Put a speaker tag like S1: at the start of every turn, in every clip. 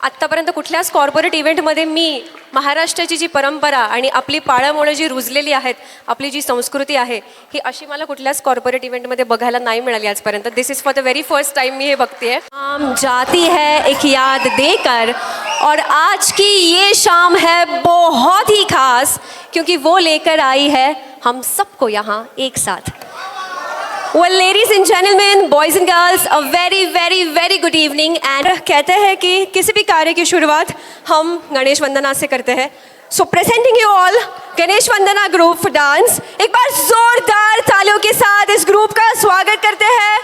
S1: आत्तापर्यंत कुठल्याच कॉर्पोरेट इव्हेंटमध्ये मी महाराष्ट्राची जी परंपरा आणि आपली पाळंमुळं जी रुजलेली आहेत आपली जी संस्कृती आहे ही अशी मला कुठल्याच कॉर्पोरेट इव्हेंटमध्ये बघायला नाही मिळाली आजपर्यंत. This is for the very first time मी हे बघते शाम जाती है एक याद देकर और आज की ये शाम है बहुत ही खास क्योंकि वो लेकर आई है हम सबको यहाँ एक साथ। Well, ladies and gentlemen, boys and girls, a very, very, very good evening. And कहते हैं कि किसी भी कार्य की शुरुआत हम गणेश वंदना से करते हैं। So presenting you all Ganesh Vandana group dance एक बार जोरदार तालियों के साथ इस ग्रुप का स्वागत करते हैं।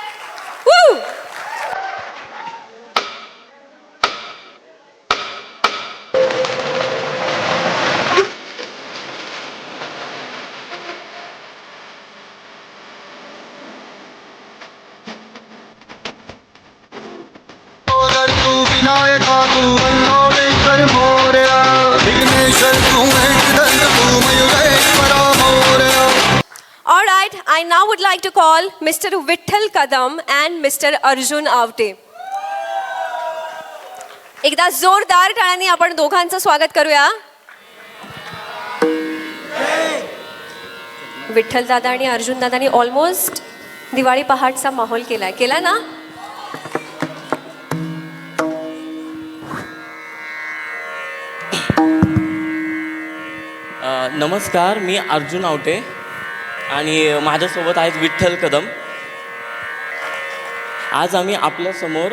S1: All right, I now would like to call Mr. Vitthal Kadam and Mr. Arjun Avte. एकदा जोरदार टाळ्यांनी आपण दोघांचं स्वागत करूया विठ्ठल दादा आणि अर्जुन दादानी ऑलमोस्ट दिवाळी पहाटचा माहोल केलाय केला ना
S2: नमस्कार मी अर्जुन आवटे आणि माझ्यासोबत आहेत विठ्ठल कदम. आज आम्ही आपल्यासमोर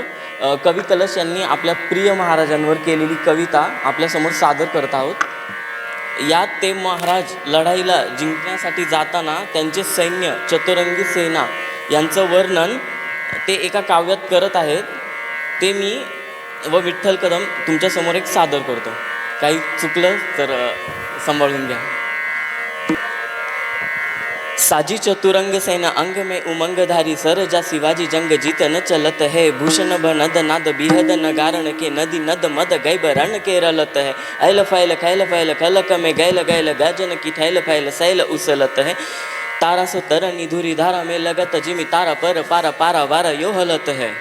S2: कवी कलश यांनी आपल्या प्रिय महाराजांवर केलेली कविता आपल्यासमोर सादर करत आहोत. यात ते महाराज लढाईला जिंकण्यासाठी जाताना त्यांचे सैन्य चतुरंगी सेना यांचं वर्णन ते एका काव्यात करत आहेत. ते मी व विठ्ठल कदम तुमच्यासमोर एक सादर करतो. काही चुकलं तर सांभाळून घ्या. साजी चतुरंग सेना अंग में उमंगधारी सर जा शिवाजी जंग जीत न चलत है भूषण बनद नाद बिहद न गारण के नदी नद मद गैब रण के रलत है ऐल फैल खैल फैल खलक में गैल गैल गजन की थैल फैल सैल उसलत है तारा सो तरनी धुरी धारा में लगत जिमी तारा पर पारा पारा वारा यो हलत है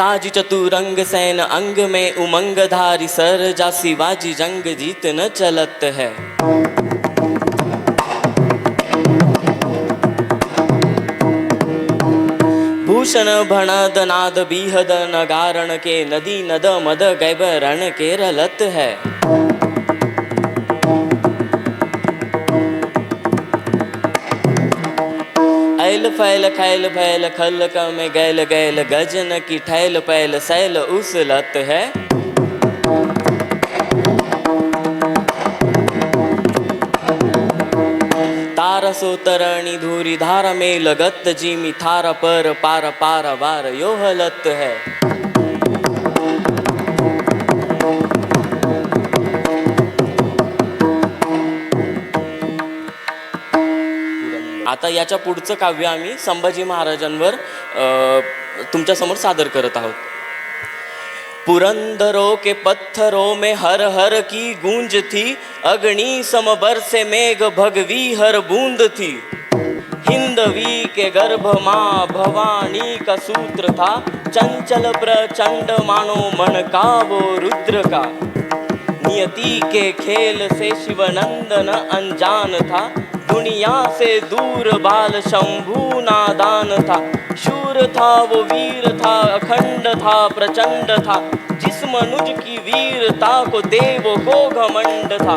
S2: साज चतुरंग सैन अंग में उमंग धारी सर जा शिवाजी जंग जीत न चलत है। भूषण भण दनाद बीहद नगारण के नदी नद मद गैब रण के रलत है। फैल खैल फैल खल में गैल गैल, गजन की ठैल, पैल, सैल उस लत है। तारसो तरणी धूरी धार में लगत जिमी थार पर पार पार वार यो लत है। आता याच्या पुढचं काव्य आम्ही संभाजी महाराजांवर तुमच्यासमोर सादर करत आहोत. पुरंदरों के पत्थरों में हर हर की गूंज थी अग्नि समबर से मेघ भगवी हर बूंद थी। हिंदवी के गर्भ माँ भवानी का सूत्र था चंचल प्रचंड मानो मन का वो रुद्र का। नियति के खेल से शिवनंदन अनजान था दुनिया से दूर बाल शंभू नादान था। शूर था वो वीर था अखंड था प्रचंड था। जिस मनुज की वीरता को देव को घमंड था।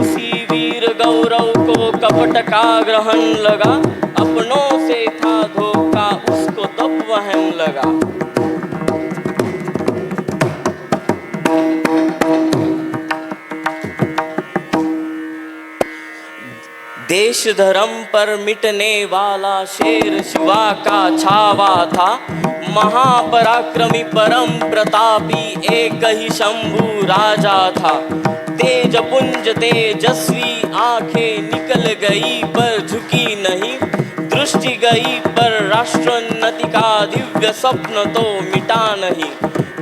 S2: उसी वीर गौरव को कपट का ग्रहण लगा। अपनों से था धोखा उसको तब वहम लगा। देश धर्म पर मिटने वाला शेर शिवा का छावा था। महापराक्रमी परम प्रतापी एक ही शंभु राजा था। तेज पुंज, तेजस्वी आँखें निकल गई पर झुकी नहीं। दृष्टि गई पर राष्ट्रोन्नति का दिव्य स्वप्न तो मिटा नहीं।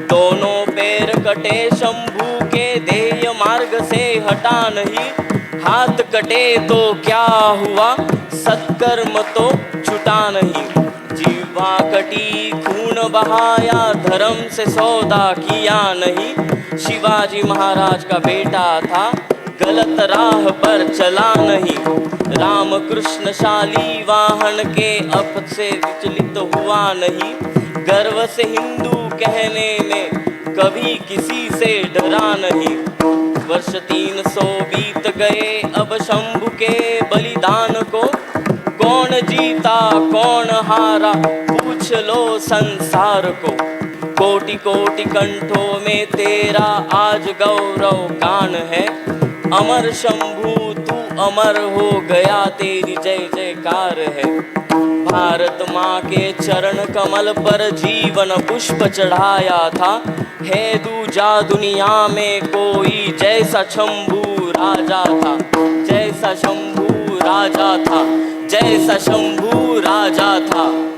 S2: दोनों पैर कटे शंभू के देय मार्ग से हटा नहीं। हाथ कटे तो क्या हुआ? सत्कर्म तो छुटा नहीं। जीवा कटी खून बहाया धर्म से सौदा किया नहीं। शिवाजी महाराज का बेटा था गलत राह पर चला नहीं। राम कृष्ण शाली वाहन के अप से विचलित हुआ नहीं। गर्व से हिंदू कहने में कभी किसी से डरा नहीं। वर्ष तीन सौ बीत गए, अब शंभु के बलिदान को कौन जीता, कौन हारा? पूछ लो संसार को। कोटि कोटि कंठों में तेरा आज गौरव गान है। अमर शंभु, तू अमर हो गया, तेरी जय जयकार है। भारत माँ के चरण कमल पर जीवन पुष्प चढ़ाया था। है दूजा दुनिया में कोई जैसा शंभू राजा था। जैसा शंभू राजा था। जैसा शंभू राजा था।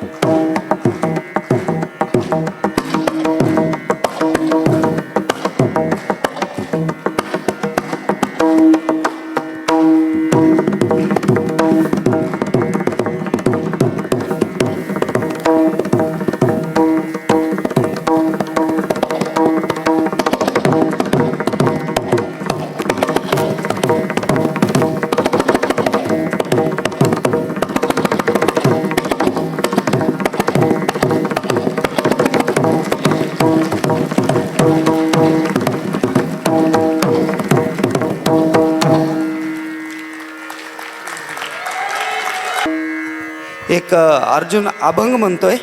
S3: एक अर्जुन अभंग म्हणतोय.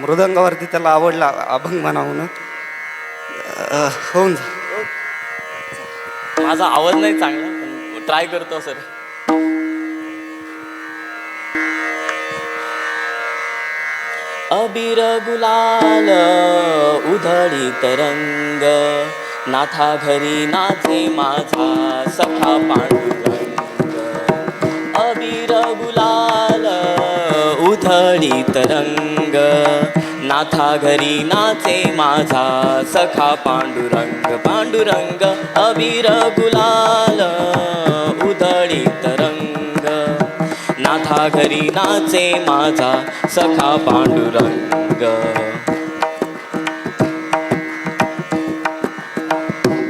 S3: मृदंगावरती त्याला आवडला अभंग म्हणावून होऊन जा.
S2: माझा आवाज नाही चांगला पण ट्राय करतो सर. अबीर गुलाल उधळी तरंग नाथा घरी नाचे माझा सखा पांडुरंग. अबीर गुलाल उधळी तरंग. नाथा घरी नाचे माझा सखा पांडुरंग. पांडुरंग अबीर गुलाल उधळी तरंग. नाथा घरी नाचे माझा सखा पांडुरंग.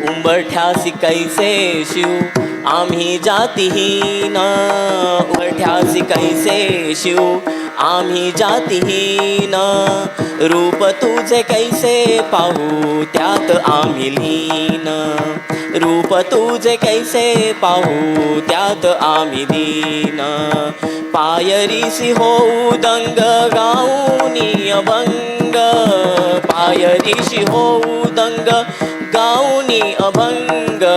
S2: उंबरठ्यासी कैसे शिव आम्ही जातीहीन. उंबरठ्यासी कैसे शिव आम्ही जातीहीन. रूप तुझे कैसे पाहू त्यात आम्ही लीन. रूप तुझे कैसे पाहू त्यात आम्ही दीन. पायरीसी होऊ दंग गाऊनी अभंग. पायरीशी होऊ दंग गाऊनी अभंग.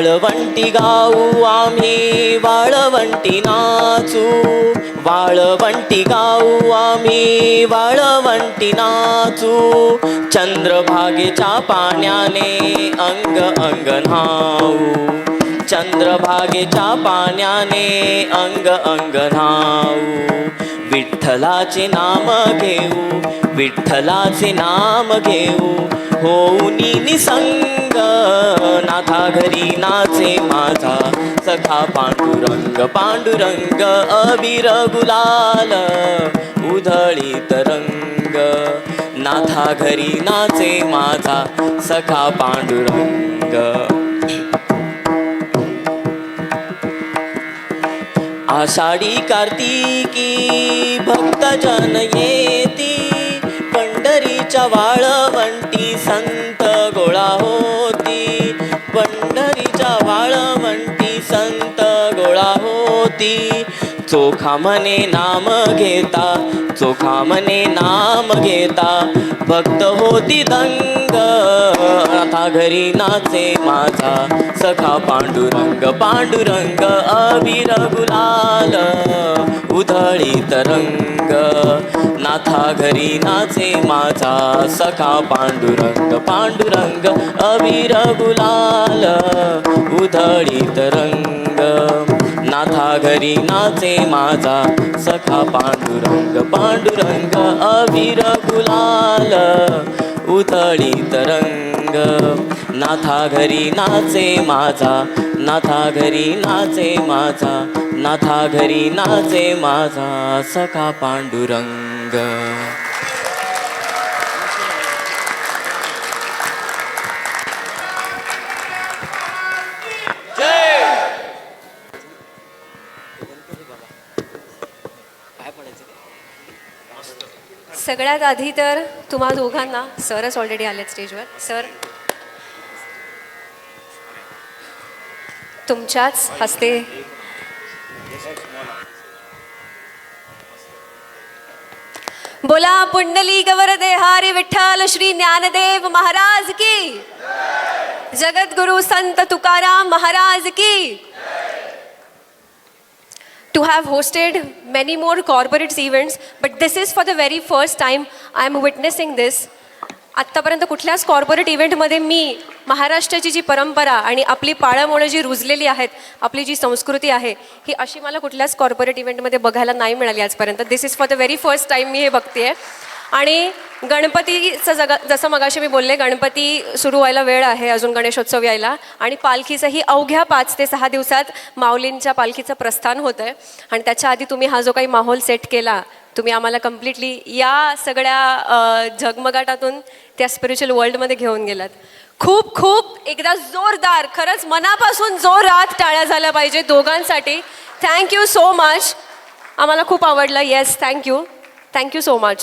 S2: वाळवंटी गाऊ आम्ही वाळवंटी नाचू. वाळवंटी गाऊ आम्ही वाळवंटी नाचू. चंद्रभागेच्या पाण्याने अंग अंग न्हाऊ. चंद्रभागेच्या पाण्याने अंग अंग नाऊ विठ्ठलाचे नाम घेऊ विठ्ठलाचे नाम घेऊ. होऊनी निसंग नाथा घरी नाचे माझा. सखा पांडुरंग पांडुरंग अबीर गुलाल उधळीत रंग. नाथा घरी नाचे माझा सखा पांडुरंग. आषाढी कार्तिकी भक्तजन येती पंढरीच्या वाळवण भक्ती चोखा मने नाम घेता चोखा मने नाम घेता. भक्त होती दंग आता घरी नाचे माझा. सखा पांडुरंग पांडुरंग अबीर गुलाल उधळीत रंग. नाथा घरी नाचे माझा सखा पांडुरंग पांडुरंग अबीर गुलाल उधळीत रंग. नाथा घरी नाचे माझा. सखा पांडुरंग पांडुरंग अविर गुलाल उधळीत रंग. नाथा घरी नाचे माझा नाथा घरी नाचे माझा नाथा घरी नाचे माझा सखा पांडुरंग.
S1: सगळ्यात आधी तर तुम्हा दोघांना सरच ऑलरेडी आले स्टेजवर सर तुमच्याच हस्ते बोला पुंडली गवरदे देहारी विठ्ठल श्री ज्ञानदेव महाराज की. जगद्गुरु संत तुकाराम महाराज की. To have hosted many more corporate events, but this is for the very first time I am witnessing this. आत्तापर्यंत कुठल्याच कॉर्पोरेट इव्हेंटमध्ये मी महाराष्ट्राची जी परंपरा आणि आपली पाळंमुळं जी रुजलेली आहेत आपली जी संस्कृती आहे ही अशी मला कुठल्याच कॉर्पोरेट इव्हेंटमध्ये बघायला नाही मिळाली आजपर्यंत this is for the very first time मी हे बघते आहे आणि गणपतीचं जग जसं मगाशी मी बोलले गणपती सुरू व्हायला वेळ आहे अजून गणेशोत्सव यायला आणि पालखीचंही अवघ्या पाच ते सहा दिवसात माऊलींच्या पालखीचं प्रस्थान होतं आहे आणि त्याच्या आधी तुम्ही हा जो काही माहोल सेट केला तुम्ही आम्हाला कम्प्लिटली या सगळ्या झगमगाटातून त्या स्पिरिच्युअल वर्ल्डमध्ये घेऊन गेलात. खूप खूप एकदा जोरदार खरंच मनापासून जोरात टाळ्या झाल्या पाहिजे दोघांसाठी. थँक्यू सो मच आम्हाला खूप आवडलं. Yes thank you thank you so much